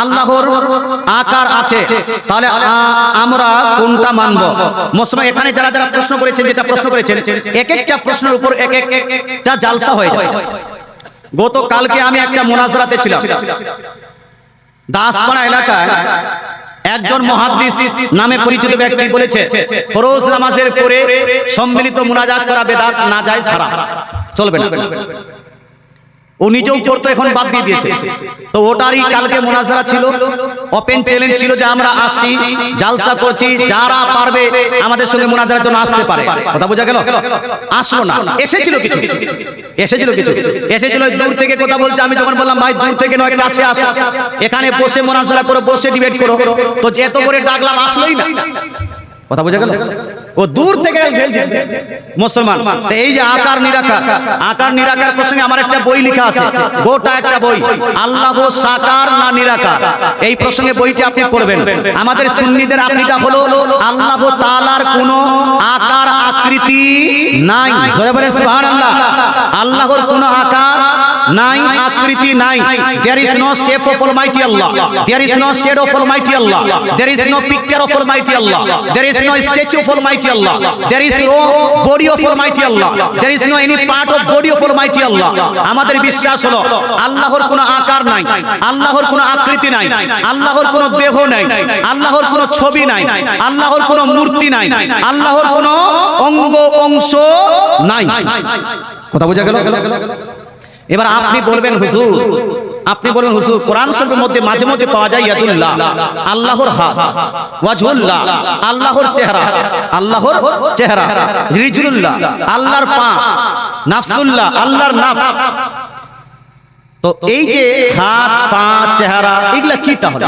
আল্লাহর আকার আছে। তাহলে আমরা কোনটা মানব? এখানে যারা যারা প্রশ্ন করেছেন, যেটা প্রশ্ন করেছেন এক একটা প্রশ্নের উপর এক একটা জালসা হয়ে যায়। গতকালকে আমি একটা মোনাজরাতে ছিলাম। দাসপাড়া এলাকায় একজন মহাদ্দিস নামে পরিচিত ব্যক্তি বলেছে, ফরোজ নামাজের পরে সম্মিলিত মুনাজাত করা বেদাত না যায় সারা। চলবে না। ও এখন বাদ দিয়ে দিয়েছে। তো ওটারই কালকে ছিল। ওপেন ছিল যে আমরা আসছি, জালসা যারা পারবে আমাদের আসতে আসলো না। এসেছিল কিছু। এসেছিল কিছু। এসেছিল দূর থেকে কথা বলছে। আমি যখন বললাম, ভাই, দূর থেকে নয়, কাছে আসো। এখানে বসে মোনাজারা করে, বসে ডিবেট করো। তো এত করে ডাকলাম, আসলোই না। কথা বোঝা গেল? ও দূর থেকে ঘেলছে মুসলমান এই যে আকার নিরাকার আকার নিরাকার প্রসঙ্গে আমার একটা বই লেখা আছে, গোটা একটা বই, আল্লাহ সাকার না নিরাকার। এই প্রসঙ্গে বইটি আপনি পড়বেন। আমাদের সুন্নিদের আকীদা হলো, আল্লাহ তাআলার কোনো আকার আকৃতি নাই। জোরে বলে সুবহানাল্লাহ। আল্লাহর কোনো আকার নাই আকৃতি নাই there is no shape of almighty Allah there is no shade of almighty Allah there is no picture of almighty Allah there is no statue of almighty Allah there is no body of almighty Allah there is no any part of body of almighty Allah আমাদের বিশ্বাস হলো আল্লাহর কোনো আকার নাই আল্লাহর কোনো আকৃতি নাই আল্লাহর কোনো দেহ নাই আল্লাহর কোনো ছবি নাই আল্লাহর কোনো মূর্তি নাই আল্লাহর কোনো অঙ্গ অংশ নাই কথা বোঝা গেল এবার আপনি বলবেন হুজুর আপনি বলবেন হুজুর কোরআন শরীফের মধ্যে মাঝে মধ্যে পাওয়া যায় ইয়াদুল্লাহ আল্লাহর হাত ওয়াজহুল্লাহ আল্লাহর চেহারা আল্লাহর চেহারা রিজুল্লাহ আল্লাহর পা নাফসুল্লাহ আল্লাহর নাফস। তো এই যে হাত পা চেহারা এগুলা কি তাহলে?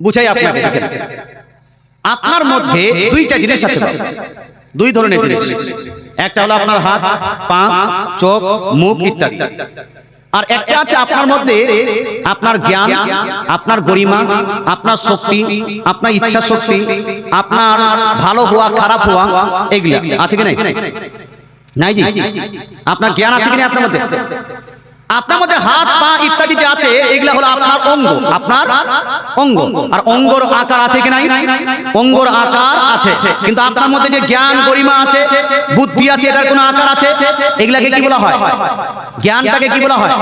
বুঝাই আপনাকে আপনার মধ্যে দুইটা জিনিস আছে। দুই ধরনের জিনিস। একটা হলো আপনার হাত পা চোখ, মুখ ইত্যাদি। আর একটা আছে আপনার মধ্যে আপনার জ্ঞান, আপনার গরিমা, আপনার শক্তি, আপনার ইচ্ছা শক্তি আপনার ভালো হওয়া, খারাপ হওয়া, এগুলি। আছে কি নাই? নাই জি? আপনার জ্ঞান আছে কি না আপনার মধ্যে? আপনার মধ্যে হাত, পা ইত্যাদি যে আছে, এগুলা হলো আপনার অঙ্গ। আপনার অঙ্গ। আর অঙ্গর আকার আছে কি নাই? অঙ্গর আকার আছে। কিন্তু আপনার মধ্যে যে জ্ঞান, গরিমা আছে, বুদ্ধি আছে, এটার কোনো আকার আছে? এগুলাকে কি বলা হয়? জ্ঞানটাকে কি বলা হয়?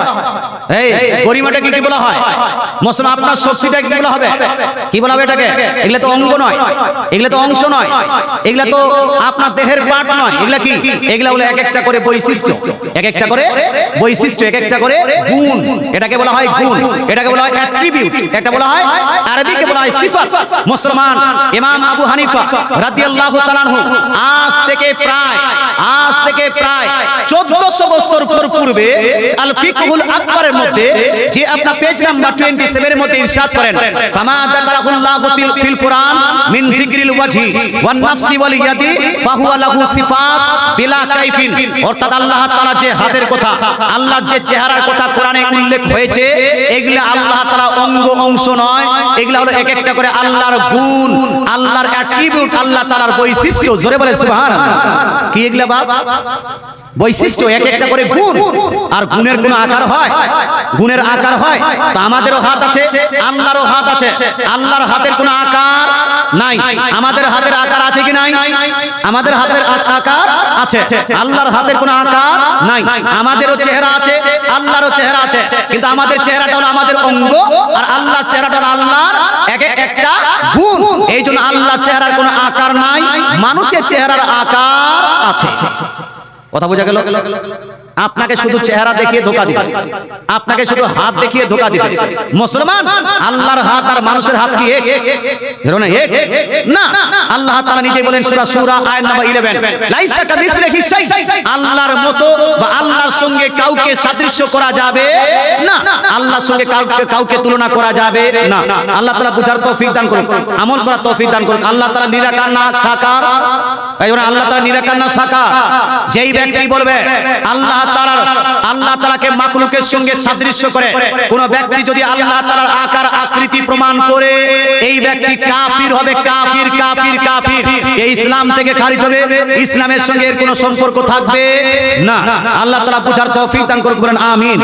এই গরিমাটাকে কি বলা হয়? মুসলমান আপনার শক্তিটাকে কি বলা হবে? কি বলা হবে এটাকে? এগুলা তো অঙ্গ নয়। এগুলা তো অংশ নয়। এগুলা তো আপনার দেহের পার্ট নয়। এগুলা কি? এগুলা হলো এক একটা করে বৈশিষ্ট্য। এক একটা করে বৈশিষ্ট্য। এক একটা করে গুণ। এটাকে বলা হয় গুণ। এটাকে বলা হয় অ্যাট্রিবিউট এটা বলা হয় আরবিকে বলা হয় সিফাত। মুসলমান ইমাম আবু হানিফা রাদিয়াল্লাহু তাআলা আজ থেকে প্রায় আজ থেকে প্রায় 1400 বছর পর পূর্বে আল ফিকহুল আকবরের মধ্যে যে আপনার পেজ নাম্বার 27 এর মধ্যে ইরশাদ করেন। ফামা যাকারাহুল্লাহু ফিল- কুরআন মিন যিকরিল ওয়াজহি ওয়ান নাফসি ওয়াল ইয়াদি ফাহুয়া লাহু সিফাত বিলা কাইফিন। অর্থাৎ আল্লাহ তাআলা যে হাতের কথা আল্লাহর যে চেহারার কথা কোরআনে উল্লেখ হয়েছে এগুলা আল্লাহ তাআলা অঙ্গ অংশ নয়। এগুলা হলো এক একটা করে আল্লাহর গুণ আল্লাহর অ্যাট্রিবিউট আল্লাহ তাআলার বৈশিষ্ট্য। জোরে বলে সুবহানাল্লাহ। কি এগুলা বাপ? বৈশিষ্ট্য এক একটা করে গুণ। আর গুণের কোনো আকার হয়? গুণের আকার হয়? তা আমাদেরও হাত আছে আল্লাহরও হাত আছে। আল্লাহর হাতের কোনো আকার নাই। আমাদের হাতের আকার আছে কি নাই? আমাদের হাতের আকার আছে। আল্লাহর হাতের কোনো আকার নাই। আমাদেরও চেহারা আছে আল্লাহরও চেহারা আছে। কিন্তু আমাদের চেহারাটা হলো আমাদের অঙ্গ আর আল্লাহর চেহারাটা হলো আল্লাহর এক এক একটা গুণ। এই জন্য আল্লাহর চেহারার কোনো আকার নাই। মানুষের চেহারার আকার আছে। কথা বোঝা গেল? আপনাকে শুধু চেহারা দেখিয়ে ধোকা দিবে। আপনাকে শুধু হাত দেখিয়ে ধোকা দিবে। মুসলমান, আল্লাহর হাত আর মানুষের হাত কি এক? এক? না। আল্লাহ তাআলা নিজে বলেন সূরা সূরা আয়াত নাম্বার 11 লাইসা কামিসলিহি শাই। আল্লাহর মতো বা আল্লাহর সঙ্গে কাউকে সাদৃশ্য করা যাবে না। আল্লাহর সঙ্গে কাউকে কাউকে তুলনা করা যাবে না। আল্লাহ তাআলা বুঝার তৌফিক দান করুন আমল করার তৌফিক দান করুন আল্লাহ তাআলা নিরাকার না, সাকার। আল্লাহ তাআলা নিরাকার না, সাকার। যেই ব্যক্তি বলবে, আল্লাহ আল্লাহ তালাকে মাকলুকের সঙ্গে সাদৃশ্য করে, কোন ব্যক্তি যদি আল্লাহ তালার আকার আকৃতি প্রমাণ করে, এই ব্যক্তি কাফির হবে, কাফির কাফির কাফির। এই ইসলাম থেকে খারিজ হবে, ইসলামের সঙ্গে এর কোনো সম্পর্ক থাকবে না। আল্লাহ তালা বুঝার তৌফিক দান করুন আমিন।